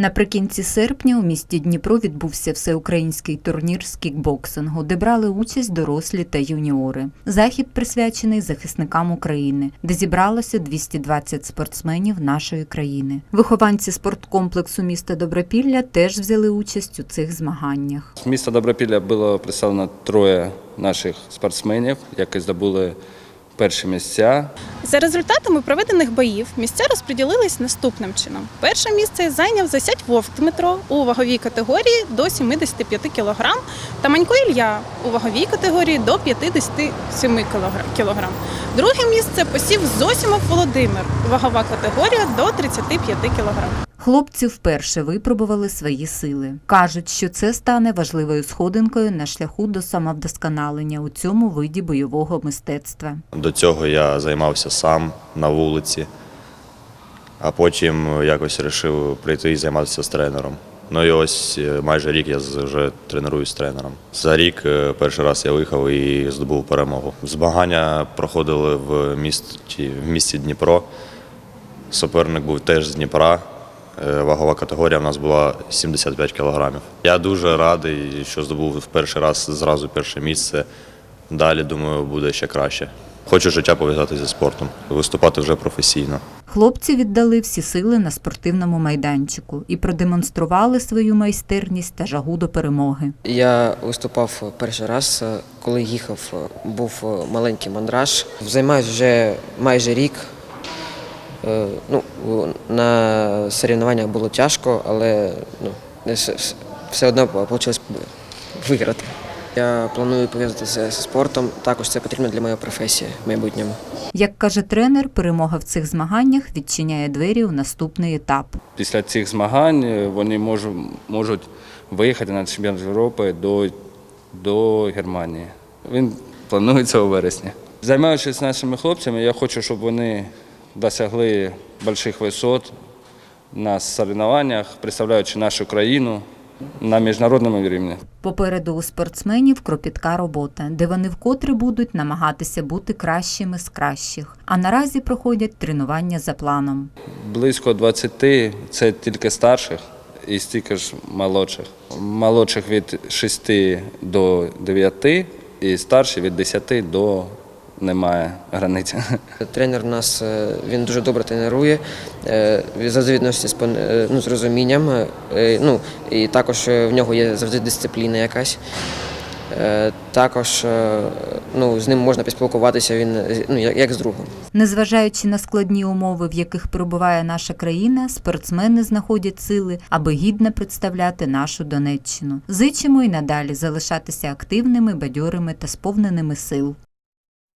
Наприкінці серпня у місті Дніпро відбувся всеукраїнський турнір з кікбоксингу, де брали участь дорослі та юніори. Захід присвячений захисникам України, де зібралося 220 спортсменів нашої країни. Вихованці спорткомплексу міста Добропілля теж взяли участь у цих змаганнях. З міста Добропілля було представлено троє наших спортсменів, які здобули перші місця. За результатами проведених боїв місця розподілились наступним чином. Перше місце зайняв Засядь Вовк Дмитро у ваговій категорії до 75 кг та Манько Ілля у ваговій категорії до 57 кг. Друге місце посів Зосімов Володимир, вагова категорія до 35 кг. Хлопці вперше випробували свої сили. Кажуть, що це стане важливою сходинкою на шляху до самовдосконалення у цьому виді бойового мистецтва. До цього я займався сам на вулиці, а потім якось вирішив прийти і займатися з тренером. Ну і ось е, майже рік я вже тренуюсь з тренером. За рік е, перший раз я виїхав і здобув перемогу. Змагання проходили в місті, в місті Дніпро. Суперник був теж з Дніпра. Е, Вагова категорія в нас була 75 кілограмів. Я дуже радий, що здобув в перший раз зразу перше місце. Далі, думаю, буде ще краще. Хочу життя пов'язати зі спортом, виступати вже професійно. Хлопці віддали всі сили на спортивному майданчику і продемонстрували свою майстерність та жагу до перемоги. Я виступав перший раз, е, коли їхав, е, був маленький мандраж. Займаюся вже майже рік. Е, Ну, на соревнованнях було тяжко, але ну, все- одно вийшло виграти. Я планую пов'язатися зі спортом. Також це потрібно для моєї професії в майбутньому. Як каже тренер, перемога в цих змаганнях відчиняє двері у наступний етап. Після цих змагань е, вони можуть, можуть виїхати на чемпіонат Європи до, до Германії. Він планується у вересні. Займаючись нашими хлопцями, я хочу, щоб вони досягли великих висот на соревнованнях, представляючи нашу країну на міжнародному рівні. Попереду у спортсменів кропітка робота, де вони вкотре будуть намагатися бути кращими з кращих. А наразі проходять тренування за планом. Близько 20 – це тільки старших і стільки ж молодших. Молодших від 6 до 9 і старші від 10 до немає границі. Тренер нас е, він дуже добре тренує, е, завжди відноситься е, ну, з розумінням. Ну, і також в нього є завжди дисципліна якась. Також ну, з ним можна поспілкуватися, він ну, як як з другом. Незважаючи на складні умови, в яких перебуває наша країна, спортсмени знаходять сили, аби гідно представляти нашу Донеччину. Зичимо й надалі залишатися активними, бадьорими та сповненими сил.